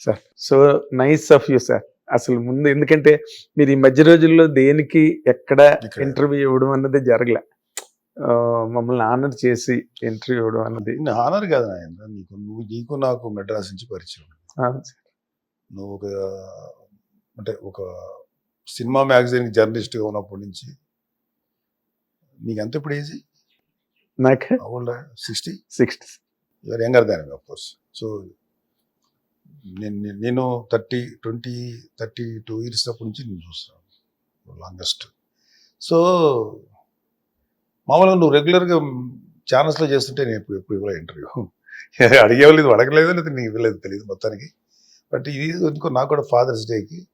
Sir so nice of you sir అసలు ముందు ఎందుకంటే మీరు ఈ మధ్య రోజుల్లో దేనికి ఎక్కడ. ఇంటర్వ్యూ ఇవ్వడం అన్నది జరగలే. మమ్మల్ని ఆనర్ చేసి ఇంటర్వ్యూ ఇవ్వడం అన్నది. ఆనర్ కాదు నీకు నువ్వు నీకు నాకు మెడ్రాస్ నుంచి పరిచయం. నువ్వు ఒక అంటే ఒక సినిమా మ్యాగజైన్ జర్నలిస్ట్గా ఉన్నప్పటి నుంచి నీకు ఎంత ఇప్పుడు ఏజీ? నాకు? Sixty sixty you are younger than of course so నేను నేను- thirty twenty thirty two years అప్పటి నుంచి నేను చూస్తాను లాంగెస్ట్. సో మామూలుగా నువ్వు రెగ్యులర్గా ఛానల్స్లో చేస్తుంటే నేను ఎప్పుడు ఎప్పుడు ఇవ్వలే ఇంటర్వ్యూ. అడిగేవాళ్ళు అడగలేదు లేదా నీకు ఇవ్వలేదు తెలియదు మొత్తానికి. బట్ ఇది ఎందుకో నాకు కూడా ఫాదర్స్ డేకి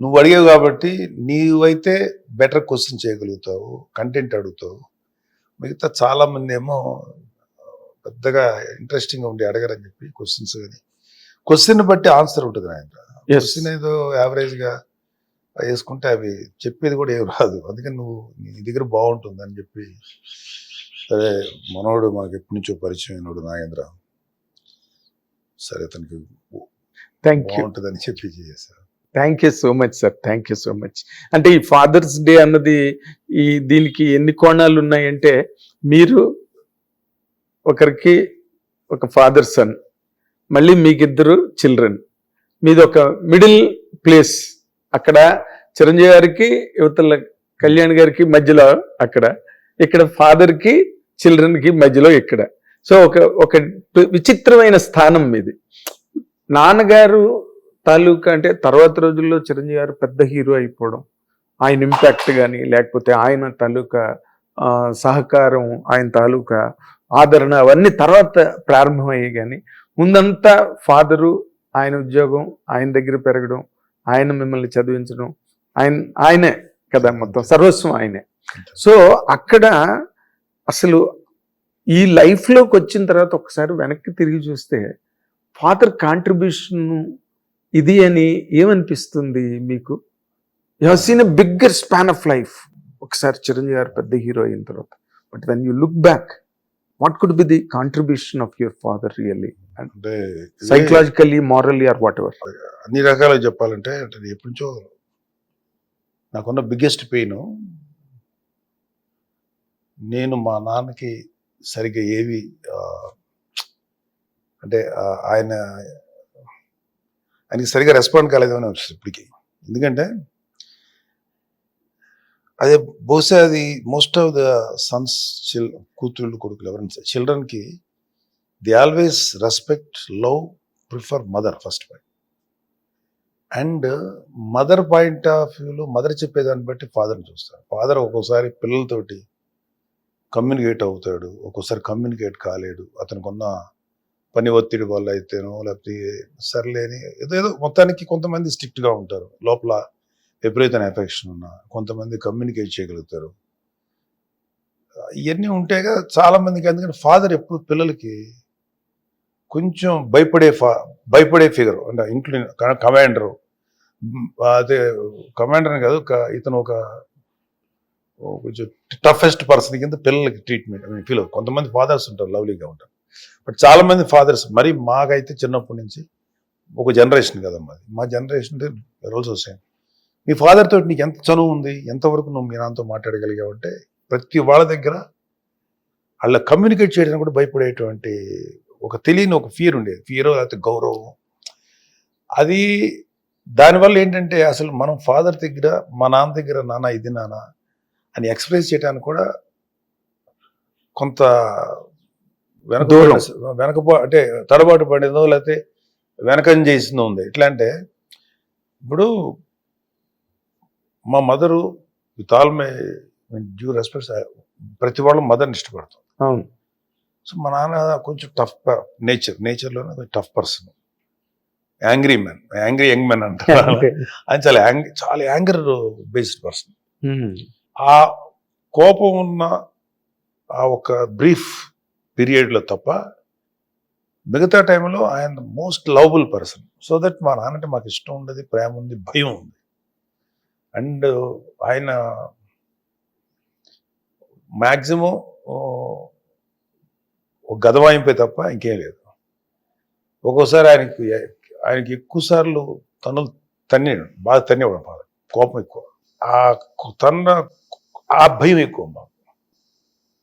నువ్వు అడిగావు కాబట్టి నీవైతే బెటర్ క్వశ్చన్ చేయగలుగుతావు కంటెంట్ అడుగుతావు. మిగతా చాలామంది ఏమో పెద్దగా ఇంట్రెస్టింగ్గా ఉండి అడగరని చెప్పి క్వశ్చన్స్ కానీ క్వశ్చన్ బట్టి ఆన్సర్ ఉంటుంది ఆయన. క్వశ్చన్ ఏదో యావరేజ్గా వేసుకుంటే అవి చెప్పేది కూడా ఏం రాదు. అందుకని నువ్వు నీ దగ్గర బాగుంటుంది అని చెప్పి సరే మనోడు మనకి ఎప్పటి నుంచో పరిచయం అయినోడు నాగేంద్ర. సరే యూ బాగుంటుందని చెప్పి చేశారు thank you so much sir thank you so much అంటే ఈ ఫాదర్స్ డే అన్నది ఈ దీనికి ఎన్ని కోణాలు ఉన్నాయంటే మీరు ఒకరికి ఒక ఫాదర్ సన్ మళ్ళీ మీకిద్దరు చిల్డ్రన్ మీది ఒక మిడిల్ ప్లేస్ అక్కడ చిరంజీవి గారికి యువతల కళ్యాణ్ గారికి మధ్యలో అక్కడ. ఇక్కడ ఫాదర్కి చిల్డ్రన్కి మధ్యలో ఇక్కడ. సో ఒక ఒక విచిత్రమైన స్థానం మీది. నాన్నగారు తాలూకా అంటే తర్వాత రోజుల్లో చిరంజీవి గారు పెద్ద హీరో అయిపోవడం ఆయన ఇంపాక్ట్ కానీ లేకపోతే ఆయన తాలూకా సహకారం ఆయన తాలూకా ఆదరణ అవన్నీ తర్వాత ప్రారంభమయ్యాయి కానీ ముందంతా ఫాదరు ఆయన ఉద్యోగం ఆయన దగ్గర పెరగడం ఆయన మిమ్మల్ని చదివించడం ఆయన ఆయనే కదా మొత్తం సర్వస్వం ఆయనే. సో అక్కడ అసలు ఈ లైఫ్లోకి వచ్చిన తర్వాత ఒకసారి వెనక్కి తిరిగి చూస్తే ఫాదర్ కాంట్రిబ్యూషన్ ఇది అని ఏమనిపిస్తుంది మీకు? You seen a bigger span of life ఒకసారి చిరంజీవి గారు పెద్ద హీరో అయిన తర్వాత. But when you look back what could be the contribution of your father really అంటే psychologically morally or whatever అన్ని రకాలుగా చెప్పాలంటే అంటే నేను ఎప్పటి నుంచో నాకున్న బిగ్గెస్ట్ పెయిన్ నేను మా నాన్నకి సరిగ్గా ఏవి అంటే ఆయన ఆయనకి సరిగ్గా రెస్పాండ్ కాలేదని అనిపిస్తుంది ఇప్పటికి. ఎందుకంటే అదే బహుశా అది మోస్ట్ ఆఫ్ ద సన్స్ చిల్ కూతుళ్ళు కొడుకులు ఎవరైనా చిల్డ్రన్కి the always respect love prefer mother first point and mother point of వ్యూలో మదర్ చెప్పేదాన్ని బట్టి ఫాదర్ని చూస్తారు. ఫాదర్ ఒక్కోసారి పిల్లలతోటి కమ్యూనికేట్ అవుతాడు. ఒక్కోసారి కమ్యూనికేట్ కాలేడు. అతనికి ఉన్న పని ఒత్తిడి వల్ల అయితేనో లేకపోతే సర్లేని ఏదో ఏదో మొత్తానికి కొంతమంది స్ట్రిక్ట్గా ఉంటారు. లోపల విపరీతమైన ఎఫెక్షన్ ఉన్న కొంతమంది కమ్యూనికేట్ చేయగలుగుతారు. ఇవన్నీ ఉంటేగా చాలామందికి ఎందుకంటే ఫాదర్ ఎప్పుడు పిల్లలకి కొంచెం భయపడే ఫా భయపడే ఫిగర్ అంటే ఇంక్లూడింగ్ కమాండరు అదే కమాండర్ అని కాదు ఒక- ఇతను ఒక కొంచెం టఫెస్ట్ పర్సన్ కింద పిల్లలకి ట్రీట్మెంట్ ఫీల్ కొంతమంది ఫాదర్స్ ఉంటారు లవ్లీగా ఉంటారు. బట్ చాలామంది ఫాదర్స్ మరి మాకైతే చిన్నప్పటి నుంచి ఒక జనరేషన్ కదా మాది మా జనరేషన్ రోల్స్ వస్తాయి మీ ఫాదర్ తోటి నీకు ఎంత చనువు ఉంది ఎంతవరకు నువ్వు మీ నాన్నతో మాట్లాడగలిగావు అంటే ప్రతి వాళ్ళ దగ్గర వాళ్ళ కమ్యూనికేట్ చేయడానికి కూడా భయపడేటువంటి ఒక తెలియని ఒక ఫియర్ ఉండేది. ఫియర్ లేకపోతే గౌరవం. అది దానివల్ల ఏంటంటే అసలు మనం ఫాదర్ దగ్గర మా నాన్న దగ్గర నాన్న ఇది నాన్న అని ఎక్స్ప్రెస్ చేయడానికి కూడా కొంత వెనక దూరం. వెనకపో అంటే తడబాటు పడిందో లేకపోతే వెనకం చేసిందో ఉంది. ఎట్లా అంటే ఇప్పుడు మా mother with all my due respects ప్రతి వాళ్ళు మదర్ని ఇష్టపడతాం. అవును. సో మా నాన్న కొంచెం tough nature నేచర్లోనే tough person angry man angry young man అంటారు. ఆయన చాలా యాంగ్ చాలా యాంగర్ బేస్డ్ పర్సన్. ఆ కోపం ఉన్న ఆ ఒక బ్రీఫ్ పీరియడ్లో తప్ప మిగతా టైంలో ఆయన most lovable person so that మా నాన్నంటే మాకు ఇష్టం ఉండదు ప్రేమ ఉంది భయం ఉంది. అండ్ ఆయన మ్యాక్సిమం ఒక గదవాయింపే తప్ప ఇంకేం లేదు. ఒక్కోసారి ఆయనకి ఆయనకి ఎక్కువసార్లు తను తన్ని బాగా తన్నేవాడు బాగా కోపం ఎక్కువ. ఆ తన్న ఆ భయం ఎక్కువ మాకు.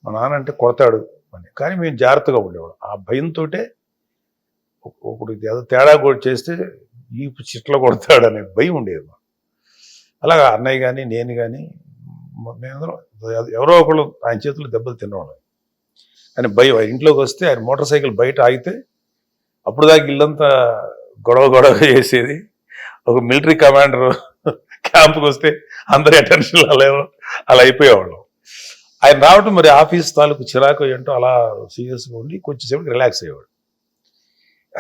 మా నాన్న అంటే కొడతాడు అని. కానీ మేము జాగ్రత్తగా ఉండేవాడు ఆ భయంతో ఒకడు ఏదో తేడా కూడా చేస్తే ఈ చిట్ల కొడతాడు అనే భయం ఉండేది మాకు. అలాగా అన్నయ్య కానీ నేను కానీ మేమందరం ఎవరో ఒకళ్ళు ఆయన చేతులు దెబ్బలు తినేవాళ్ళం ఆయన భయం ఆయన ఇంట్లోకి వస్తే ఆయన మోటార్ సైకిల్ బయట ఆగితే అప్పుడు దాకా ఇల్లంతా గొడవ గొడవ చేసేది. ఒక మిలిటరీ కమాండర్ క్యాంప్కి వస్తే అందరి అటెన్షన్ అలా అలా అయిపోయేవాళ్ళం. ఆయన రావటం మరి ఆఫీస్ తాలూకు చిరాకు ఏంటో అలా సీరియస్గా ఉండి కొంచెంసేపు రిలాక్స్ అయ్యేవాడు.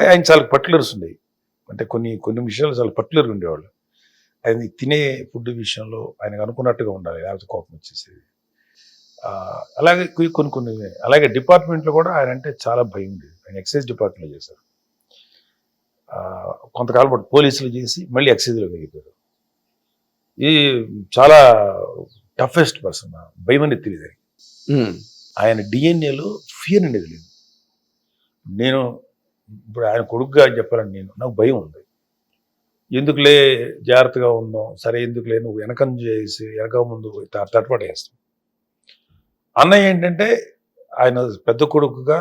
ఆయన చాలా పర్టికులర్స్ ఉండేవి. అంటే కొన్ని కొన్ని విషయాలు చాలా పర్టికులర్గా ఉండేవాళ్ళు. ఆయన తినే ఫుడ్ విషయంలో ఆయనకు అనుకున్నట్టుగా ఉండాలి లేకపోతే కోపం వచ్చేసేది. అలాగే కొన్ని కొన్ని అలాగే డిపార్ట్మెంట్లో కూడా ఆయన అంటే చాలా భయం ఉండేది. ఆయన ఎక్సైజ్ డిపార్ట్మెంట్లో చేశారు. కొంతకాలం పాటు పోలీసులు చేసి మళ్ళీ ఎక్సైజ్లో వెళ్ళిపోయారు ఈ చాలా టఫెస్ట్ పర్సన్ భయం అనేది తెలియదు ఆయన డిఎన్ఏలో ఫియర్ అనేది లేదు. నేను ఇప్పుడు ఆయన కొడుకుగా చెప్పాలని నేను నాకు భయం ఉంది. ఎందుకులే జాగ్రత్తగా ఉందాం సరే ఎందుకులే? నువ్వు వెనకం చేసి వెనక ముందు త- తటపట వేస్తాం అన్నయ్య ఏంటంటే ఆయన పెద్ద కొడుకుగా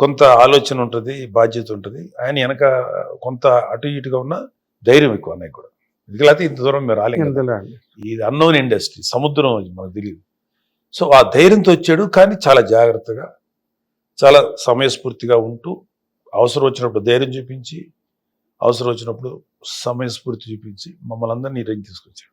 కొంత ఆలోచన ఉంటుంది బాధ్యత ఉంటుంది. ఆయన వెనక కొంత అటు ఇటుగా ఉన్న ధైర్యం ఎక్కువ అన్నయ్య కూడా. లేకపోతే ఇంత దూరం మీరు రాలేదు. ఇది అన్నోన్ ఇండస్ట్రీ సముద్రం మనకు తెలియదు సో ఆ ధైర్యంతో వచ్చాడు కానీ చాలా జాగ్రత్తగా చాలా సమయస్ఫూర్తిగా ఉంటూ అవసరం వచ్చినప్పుడు ధైర్యం చూపించి అవసరం వచ్చినప్పుడు సమయస్ఫూర్తి చూపించి మమ్మల్ని అందరినీ రంగి తీసుకొచ్చాడు.